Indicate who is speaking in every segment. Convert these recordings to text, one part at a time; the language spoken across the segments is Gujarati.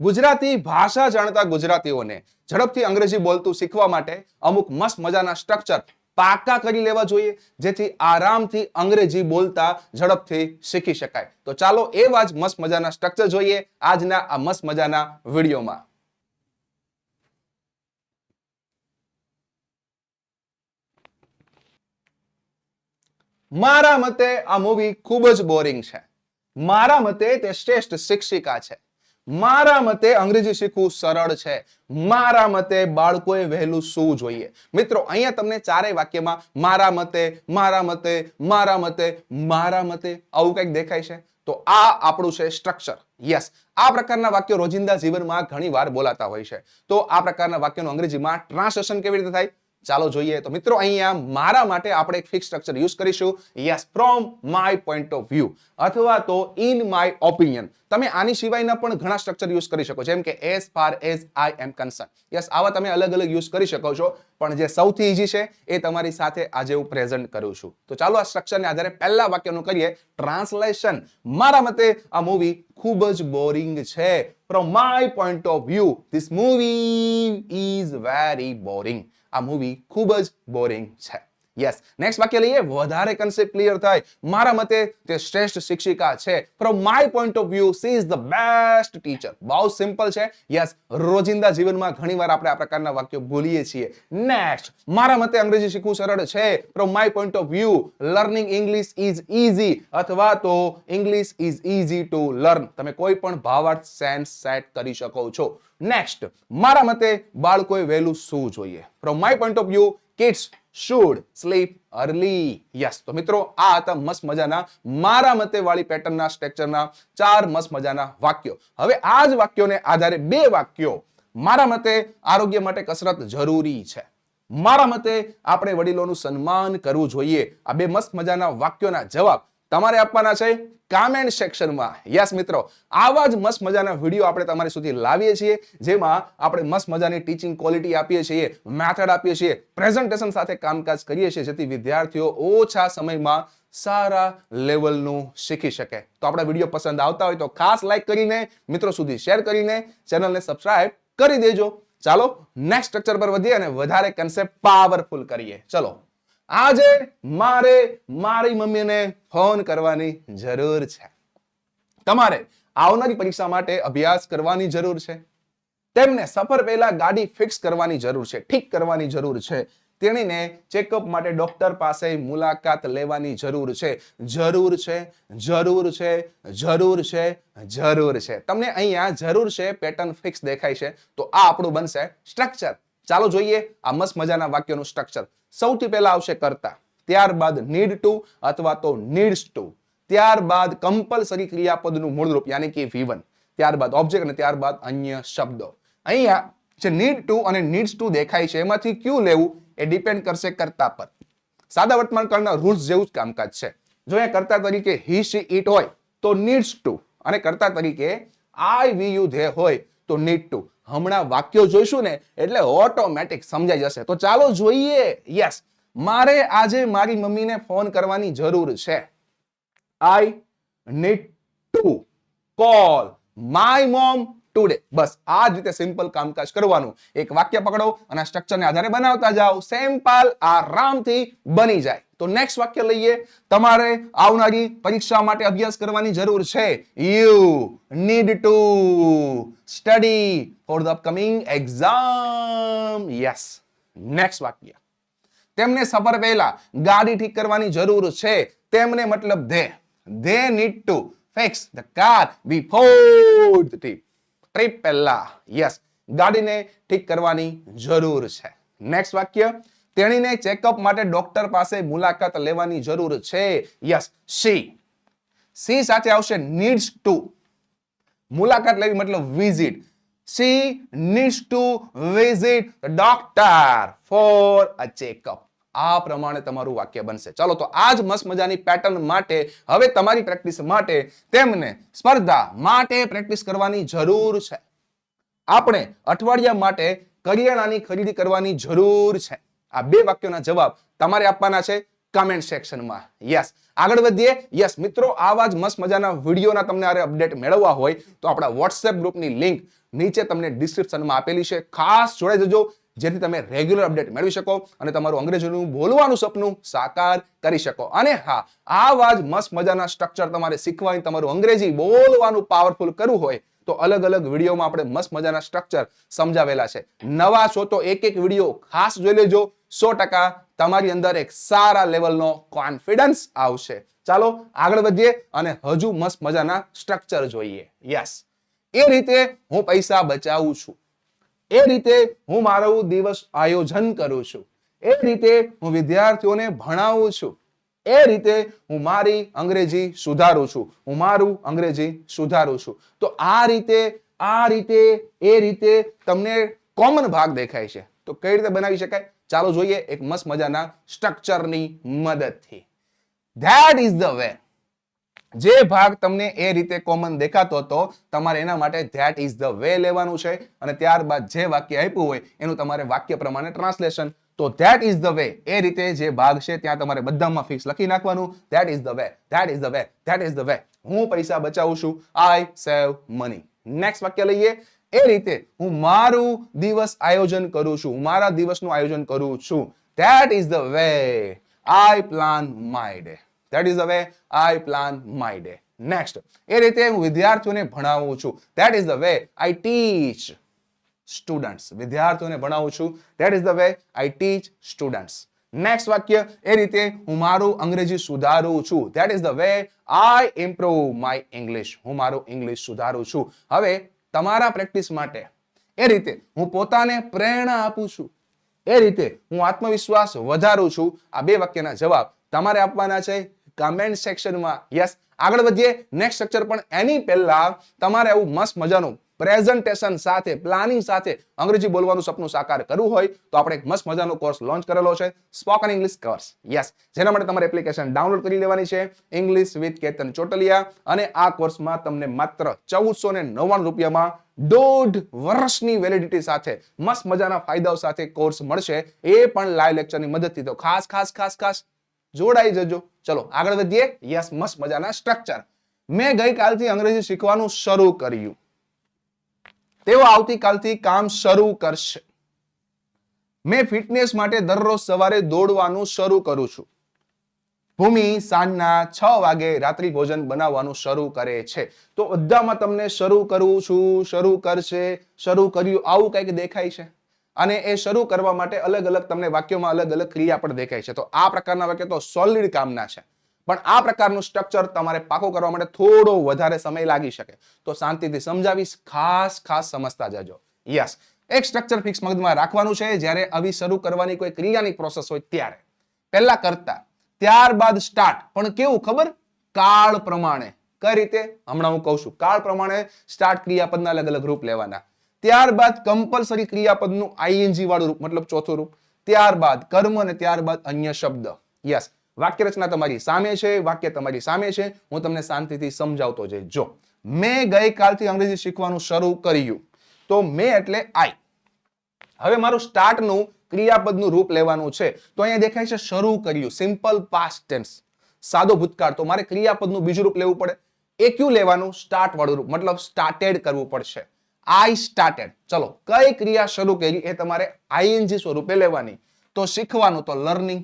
Speaker 1: ગુજરાતી ભાષા જાણતા ગુજરાતીઓને ઝડપથી અંગ્રેજી બોલતું શીખવા માટે અમુક મસ્ત મજાના સ્ટ્રક્ચર પાકા કરી લેવા જોઈએ, જેથી આરામથી અંગ્રેજી બોલતા ઝડપથી શીખી શકાય. તો ચાલો એવા જ મસ્ત મજાના સ્ટ્રક્ચર જોઈએ આજના આ મસ્ત મજાના વિડીયોમાં. મારા મતે આ મૂવી ખૂબ જ બોરિંગ છે. મારા મતે તે શ્રેષ્ઠ શિક્ષિકા છે. મારા મતે અંગ્રેજી શીખવું સરળ છે. મારા મતે બાળકોએ વહેલું શું જોઈએ. મિત્રો, અહીંયા તમને ચારેય વાક્યમાં મારા મતે મારા મતે મારા મતે મારા મતે આવું કંઈક દેખાય છે. તો આ આપણું છે સ્ટ્રક્ચર યસ આ પ્રકારના વાક્યો રોજિંદા જીવનમાં ઘણી વાર બોલાતા હોય છે. તો આ પ્રકારના વાક્યનું અંગ્રેજીમાં ટ્રાન્સલેશન કેવી રીતે થાય? ચાલો જોઈએ. તો મિત્રો, અહીંયા મારા માટે આપણે એક ફિક્સ સ્ટ્રક્ચર યુઝ કરીશું. Yes from my point of view અથવા તો ઇન માય ઓપિનિયન તમે આની સિવાયના પણ ઘણા સ્ટ્રક્ચર યુઝ કરી શકો જેમ કે as far as I am concern yes આવા તમે અલગ અલગ યુઝ કરી શકો છો. પણ જે સૌથી ઈઝી છે, એ તમારી સાથે આજે હું પ્રેઝન્ટ કરું છું. તો ચાલો આ સ્ટ્રક્ચરને આધારે પહેલા વાક્યનું કરીએ. ટ્રાન્સલેશન મારા મતે આ મૂવી ખૂબ જ બોરિંગ છે. From my point of view this movie is very boring આ મૂવી ખૂબ જ બોરિંગ છે. યસ નેક્સ્ટ વાક્ય લઈએ. વધારે કન્સેપ્ટ ક્લિયર થાય. મારા મતે તે શ્રેષ્ઠ શિક્ષિકા છે. From my point of view she is the best teacher બહુ સિમ્પલ છે. યસ રોજિંદા જીવનમાં ઘણીવાર આપણે આ પ્રકારના વાક્યો ભૂલીએ છીએ. નેક્સ્ટ મારા મતે અંગ્રેજી શીખવું સરળ છે. From my point of view learning English is easy અથવા તો English is easy to learn તમે કોઈ પણ ભાવાર્થ સેન્સ સેટ કરી શકો છો. નેક્સ્ટ મારા મતે બાળકોએ વહેલું શું જોઈએ. From my point of view kids should sleep early yes તો મિત્રો, આ હતા મસ્ત મજાના મારા મતે વાળી પેટર્નના સ્ટ્રક્ચરના ચાર મસ્ત મજાના વાક્યો. હવે આ જ વાક્યોને આધારે બે વાક્યો. મારા મતે આરોગ્ય માટે કસરત જરૂરી છે. મારા મતે આપણે વડીલોનું સન્માન કરવું જોઈએ. આ બે મસ્ત મજાના વાક્યોના જવાબ તમારે આપવાના છે કામેન્ટ સેક્શનમાં યસ મિત્રો, આવા જ મસ્ત મજાના વીડિયો આપણે તમારી સુધી લાવીએ છીએ, જેમાં આપણે મસ્ત મજાની ટીચિંગ ક્વોલિટી આપીએ છીએ મેથડ આપીએ છીએ પ્રેઝન્ટેશન સાથે કામકાજ કરીએ છીએ, જેથી વિદ્યાર્થીઓ ઓછા સમયમાં સારા લેવલનું શીખી શકે. તો આપણા વીડિયો પસંદ આવતા હોય તો ખાસ લાઈક કરીને, મિત્રો સુધી શેર કરીને ચેનલને સબસ્ક્રાઇબ કરી દેજો. ચાલો નેક્સ્ટ સ્ટ્રક્ચર પર વધીએ અને વધારે કન્સેપ્ટ પાવરફુલ કરીએ. ચલો. આજે મારે મારી મમ્મીને ફોન કરવાની જરૂર છે. તમારે આવનારી પરીક્ષા માટે અભ્યાસ કરવાની જરૂર છે. તેમને સફર પહેલા ગાડી ફિક્સ કરવાની જરૂર છે, ઠીક કરવાની જરૂર છે. તેણીને ચેકઅપ માટે ડોક્ટર પાસે મુલાકાત લેવાની જરૂર છે. જરૂર છે જરૂર છે જરૂર છે જરૂર છે. તમને અહીંયા જરૂર છે પેટર્ન ફિક્સ દેખાય છે. તો આ આપણું બનશે સ્ટ્રક્ચર ચાલો જોઈએ આ મસ્ત મજાના વાક્યનું સ્ટ્રક્ચર સૌથી પહેલા આવશે કરતા. ત્યારબાદ નીડ ટુ અથવા તો નીડ્સ ટુ ત્યારબાદ કમ્પલસરી ક્રિયાપદનું મૂળરૂપ, યાની કે વિવન ત્યારબાદ ઓબ્જેક્ટ અને ત્યારબાદ અન્ય શબ્દો. અહીંયા જે નીડ ટુ અને નીડ્સ ટુ દેખાય છે, એમાંથી ક્યુ લેવું? એ ડિપેન્ડ કરશે કરતા પર. સાદા વર્તમાન કાળના રૂલ્સ જેવું જ કામકાજ છે. જો અહીંયા કરતા તરીકે હી સી ઇટ હોય, તો નીડ્સ ટુ અને કરતા તરીકે આઈ વી યુ ધે હોય, તો નીડ ટુ હમણાં વાક્યો જોઈશું ને, એટલે ઓટોમેટિક સમજાઈ જશે. તો ચાલો જોઈએ. યસ મારે આજે મારી મમ્મીને ફોન કરવાની જરૂર છે. I need to call my mom today બસ, આ જ રીતે સિમ્પલ કામકાજ કરવાનું. એક વાક્ય પકડો અને સ્ટ્રક્ચરને આધારે બનાવતા જાઓ. સેમ્પલ આરામથી બની જાય. તો નેક્સ્ટ વાક્ય લઈએ. તમારે આવનારી પરીક્ષા માટે અભ્યાસ કરવાની જરૂર છે. You need to study for the upcoming exam yes next વાક્ય. તેમને સફર પહેલા ગાડી ઠીક કરવાની જરૂર છે. તેમને મતલબ they. They need to fix the car before the trip trip પહેલા. યસ ગાડીને ઠીક કરવાની જરૂર છે. નેક્સ્ટ વાક્ય. તેણીને ચેકઅપ માટે ડોક્ટર પાસે મુલાકાત લેવાની જરૂર છે. Yes, C. સી સાથે આવશે નીડ્સ ટુ. મુલાકાત લેવી મતલબ visit. She, needs to visit doctor for a checkup. આ પ્રમાણે તમારું વાક્ય બનશે. ચાલો તો આ જ મસ્ત મજાની પેટર્ન માટે, હવે તમારી પ્રેક્ટિસ માટે તેમને સ્પર્ધા માટે પ્રેક્ટિસ કરવાની જરૂર છે. આપણે અઠવાડિયા માટે કરિયાણાની ખરીદી કરવાની જરૂર છે. આ બે વાક્યોના જવાબ તમારે આપવાના છે કમેન્ટ સેક્શનમાં યસ આગળ વધીએ. યસ મિત્રો, આવા જ મસ્ત મજાના વિડીયોના તમને આરે અપડેટ મેળવવા હોય તો આપણા વોટ્સએપ ગ્રુપની લિંક નીચે તમને ડિસ્ક્રિપ્શનમાં આપેલી છે. ખાસ જોડાઈ જજો, જેથી તમે રેગ્યુલર અપડેટ મેળવી શકો અને તમારું અંગ્રેજીનું બોલવાનું સપનું સાકાર કરી શકો. અને હા, આવા જ મસ્ત મજાના સ્ટ્રક્ચર તમારે શીખવા તમારું અંગ્રેજી બોલવાનું પાવરફુલ કરવું હોય તો અલગ અલગ વિડીયોમાં આપણે મસ્ત મજાના સ્ટ્રક્ચર સમજાવેલા છે. નવા છો તો એક એક વીડિયો ખાસ જોઈ લેજો. સો ટકા તમારી અંદર એક સારા લેવલનો કોન્ફિડન્સ આવશે. ચાલો આગળ વધીએ અને હજુ મસ્ત મજાના સ્ટ્રક્ચર જોઈએ. યસ એ રીતે હું પૈસા બચાવું છું. એ રીતે હું મારું દિવસ આયોજન કરું છું. એ રીતે હું વિદ્યાર્થીઓને ભણાવું છું. એ રીતે હું મારી અંગ્રેજી સુધારું છું. હું મારું અંગ્રેજી સુધારું છું. તો આ રીતે આ રીતે, એ રીતે તમને કોમન ભાગ દેખાય છે. તો કઈ રીતે બનાવી શકાય? ચાલો જોઈએ એક મસ્ત મજાના સ્ટ્રક્ચરની મદદથી. ધેટ ઇઝ ધ વે જે ભાગ તમને એ રીતે કોમન દેખાતો હતો, તમારે એના માટે ધેટ ઇઝ ધ વે લેવાનું છે. અને ત્યારબાદ જે વાક્ય આપ્યું હોય, એનું તમારે વાક્ય પ્રમાણે ટ્રાન્સલેશન તો ધેટ ઇઝ ધ વે એ રીતે જે ભાગ છે, ત્યાં તમારે બધામાં ફિક્સ લખી નાખવાનું. That is the way that is the way that is the way હું પૈસા બચાવું છું. આઈ સેવ મની નેક્સ્ટ વાક્ય લઈએ. એ રીતે હું મારું દિવસ આયોજન કરું છું મારા દિવસનું આયોજન કરું છું. That is the way I plan my day that is the way I plan my day next એ રીતે હું વિદ્યાર્થીઓને ભણાવું છું. That is the way I teach students વિદ્યાર્થીઓને ભણાવું છું. That is the way I teach students next વાક્ય, એ રીતે હું મારું અંગ્રેજી સુધારું છું. That is the way I improve my English હું મારું ઇંગ્લિશ સુધારું છું. હવે તમારા પ્રેક્ટિસ માટે. એ રીતે હું પોતાને પ્રેરણા આપું છું. એ રીતે હું આત્મવિશ્વાસ વધારું છું. આ બે વાક્યના જવાબ તમારે આપવાના છે કમેન્ટ સેક્શનમાં યસ આગળ વધીએ. નેક્સ્ટ સ્ટ્રક્ચર પણ એની પહેલા તમારે આવું મસ્ત મજાનું પ્રેઝન્ટેશન સાથે પ્લાનિંગ સાથે અંગ્રેજી બોલવાનું સપનું સાકાર કરવું હોય તો આપણે એક મસ્ત મજાનો કોર્સ લોન્ચ કરેલો છે સ્પોકન ઇંગ્લિશ કોર્સ યસ જેના માટે તમારે એપ્લિકેશન ડાઉનલોડ કરી લેવાની છે ઇંગ્લિશ વિથ કેતન ચોટલિયા, અને આ કોર્સમાં તમને માત્ર ચૌદસો ને નવ્વાણું રૂપિયામાં દોઢ વર્ષની વેલિડિટી સાથે, મસ્ત મજાના ફાયદાઓ સાથે કોર્સ મળશે. એ પણ લાઈવ લેક્ચરની મદદથી. તો ખાસ ખાસ ખાસ ખાસ જોડાઈ જજો. ચલો, આગળ વધીએ. યસ મસ્ત મજાના સ્ટ્રક્ચર મેં ગઈકાલથી અંગ્રેજી શીખવાનું શરૂ કર્યું. તેઓ આવતીકાલથી કામ શરૂ કરશે. મેં ફિટનેસ માટે દરરોજ સવારે દોડવાનું શરૂ કરું છું. ભૂમિ સાંજના છ વાગે રાત્રિ ભોજન બનાવવાનું શરૂ કરે છે. તો બધામાં તમને શરૂ કરું છું, શરૂ કરશે, શરૂ કર્યું, આવું કંઈક દેખાય છે? અને એ શરૂ કરવા માટે અલગ અલગ તમને વાક્યોમાં અલગ અલગ ક્રિયા પણ દેખાય છે. તો આ પ્રકારના વાક્ય તો સોલિડ કામના છે. પણ આ પ્રકારનું સ્ટ્રક્ચર તમારે પાકો કરવા માટે થોડો વધારે સમય લાગી શકે. તો શાંતિથી સમજાવીશ, ખાસ ખાસ સમજતા જજો. યસ એક સ્ટ્રક્ચર ફિક્સ મગજમાં રાખવાનું છે, જ્યારે આવી શરૂ કરવાની કોઈ ક્રિયાની પ્રોસેસ હોય ત્યારે. પહેલા કરતા, ત્યારબાદ સ્ટાર્ટ પણ કેવું ખબર? કાળ પ્રમાણે. કઈ રીતે? હમણાં હું કહું છું, કાળ પ્રમાણે સ્ટાર્ટ ક્રિયાપદના અલગ અલગ રૂપ લેવાના. ત્યારબાદ કમ્પલસરી ક્રિયાપદનું આઈએનજી વાળું રૂપ, મતલબ ચોથું રૂપ. ત્યારબાદ કર્મ અને ત્યારબાદ અન્ય શબ્દ. યસ વાક્ય રચના તમારી સામે છે, વાક્ય તમારી સામે છે. હું તમને શાંતિથી સમજાવતો જઈશ. જો, મેં ગઈકાલથી અંગ્રેજી શીખવાનું શરૂ કર્યું. તો મેં એટલે આઈ. હવે મારું સ્ટાર્ટનું ક્રિયાપદનું રૂપ લેવાનું છે. તો અહીંયા દેખાય છે શરૂ કર્યું. સિમ્પલ પાસ્ટ ટેન્સ સાદો ભૂતકાળ. તો મારે ક્રિયાપદનું બીજું રૂપ લેવું પડે. એ ક્યુ લેવાનું? સ્ટાર્ટ વાળું રૂપ. મતલબ સ્ટાર્ટેડ કરવું પડશે. આઈ સ્ટાર્ટેડ ચલો, કઈ ક્રિયા શરૂ કરી એ તમારે આઈએનજી સ્વરૂપે લેવાની. તો શીખવાનું તો લર્નિંગ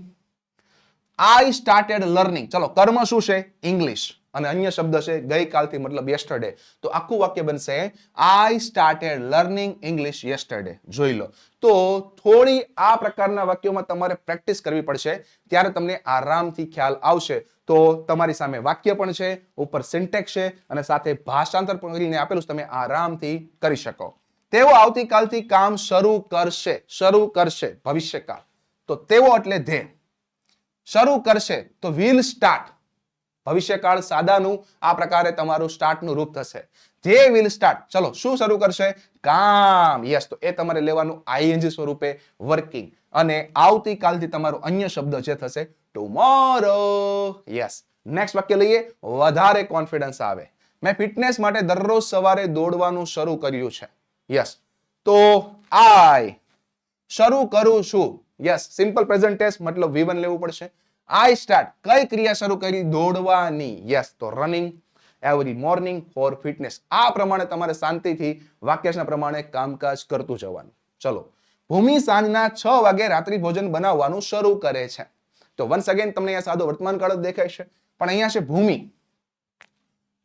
Speaker 1: આઈ સ્ટાર્ટેડ લર્નિંગ ચલો, કર્મ શું છે? ઇંગ્લિશ અને અન્ય શબ્દ છે, ગઈકાલથી, મતલબ યેસ્ટરડે તો આખું વાક્ય બનશે I started learning English yesterday જોઈ લો. તો થોડી આ પ્રકારના વાક્યોમાં તમારે પ્રેક્ટિસ કરવી પડશે, ત્યારે તમને આરામથી ખ્યાલ આવશે. તો તમારી સામે વાક્ય પણ છે, ઉપર સિન્ટેક્સ છે, અને સાથે ભાષાંતર પણ કરીને આપેલું તમે આરામથી કરી શકો. તેઓ આવતીકાલથી કામ શરૂ કરશે શરૂ કરશે, ભવિષ્યકાળ. તો તેઓ એટલે ધે શરૂ કરશે તો વિલ સ્ટાર્ટ ભવિષ્યકાળ સાદાનું આ પ્રકારે તમારું સ્ટાર્ટનું રૂપ થશે. જે વિલ સ્ટાર્ટ ચલો, શું શરૂ કરશે? કામ યસ તો એ તમારે લેવાનું આઈએનજી સ્વરૂપે વર્કિંગ અને આવતીકાલથી તમારો અન્ય શબ્દ જે થશે ટુમોરો યસ નેક્સ્ટ વાક્ય લઈએ, વધારે કોન્ફિડન્સ આવે. મેં ફિટનેસ માટે દરરોજ સવારે દોડવાનું શરૂ કર્યું છે. યસ તો આઈ શરૂ કરું છું. યસ સિમ્પલ પ્રેઝન્ટ ટેન્સ મતલબ V1 લેવું પડશે. આઈ સ્ટાર્ટ કઈ ક્રિયા શરૂ કરી? દોડવાની. યસ તો running every morning for fitness આ પ્રમાણે તમારે શાંતિથી વાક્યાંશના પ્રમાણે કામકાજ કરતું જવાનું. ચલો, ભૂમિ સાંજના છ વાગે રાત્રિ ભોજન બનાવવાનું શરૂ કરે છે. તો વન્સ અગેન તમને અહીંયા સાદો વર્તમાન કાળ દેખાય છે. પણ અહીંયા છે ભૂમિ.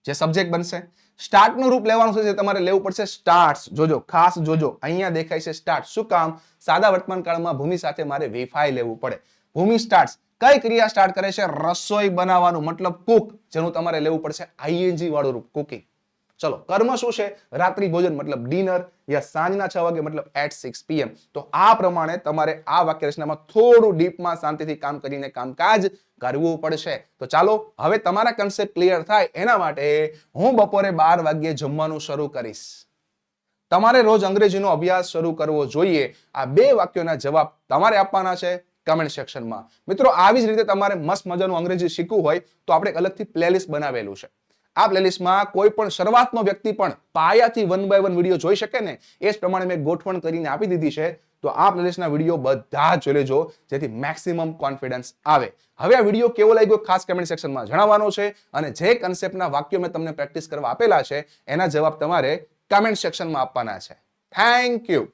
Speaker 1: જે સબ્જેક્ટ બનશે સ્ટાર્ટનું રૂપ લેવાનું છે તમારે લેવું પડશે સ્ટાર્ટ જોજો, ખાસ જોજો. અહીંયા દેખાય છે સ્ટાર્ટ. શું કામ? સાદા વર્તમાન કાળમાં ભૂમિ સાથે મારે વેફાઈ લેવું પડે. ભૂમિ સ્ટાર્ટ કઈ ક્રિયા સ્ટાર્ટ કરે છે? રસોઈ બનાવવાનું મતલબ કુક, જેનું તમારે લેવું પડશે આઈએનજી વાળું રૂપ, કુકિંગ. ચલો, કર્મ શું છે? રાત્રિ ભોજન, મતલબ ડિનર યા સાંજના છ વાગે, મતલબ એટ સિક્સ પીએમ તો આ પ્રમાણે તમારે આ વાક્ય રચનામાં થોડું ડીપમાં શાંતિથી કામ કરીને કામકાજ કરવું પડશે. તો ચાલો, હવે તમારા કન્સેપ્ટ ક્લિયર થાય એના માટે હું બપોરે બાર વાગ્યે જમવાનું શરૂ કરીશ. તમારે રોજ અંગ્રેજીનો અભ્યાસ શરૂ કરવો જોઈએ. આ બે વાક્યોના જવાબ તમારે આપવાના છે કમેન્ટ સેક્શનમાં મિત્રો, આવી જ રીતે તમારે મસ્ત મજાનું અંગ્રેજી શીખવું હોય તો આપણે અલગથી પ્લેલિસ્ટ બનાવેલું છે. આ પ્લેલિસ્ટમાં કોઈ પણ શરૂઆતનો વ્યક્તિ પણ પાયાથી વન બાય વન વીડિયો જોઈ શકે ને, એ જ પ્રમાણે મેં ગોઠવણ કરીને આપી દીધી છે. તો આ પ્લેલિસ્ટના વીડિયો બધા જ જોઈ લેજો, જેથી મેક્સિમમ કોન્ફિડન્સ આવે. હવે આ વીડિયો કેવો લાગ્યો ખાસ કમેન્ટ સેક્શનમાં જણાવવાનો છે અને જે કન્સેપ્ટના વાક્યો મેં તમને પ્રેક્ટિસ કરવા આપેલા છે, એના જવાબ તમારે કમેન્ટ સેક્શનમાં આપવાના છે. Thank you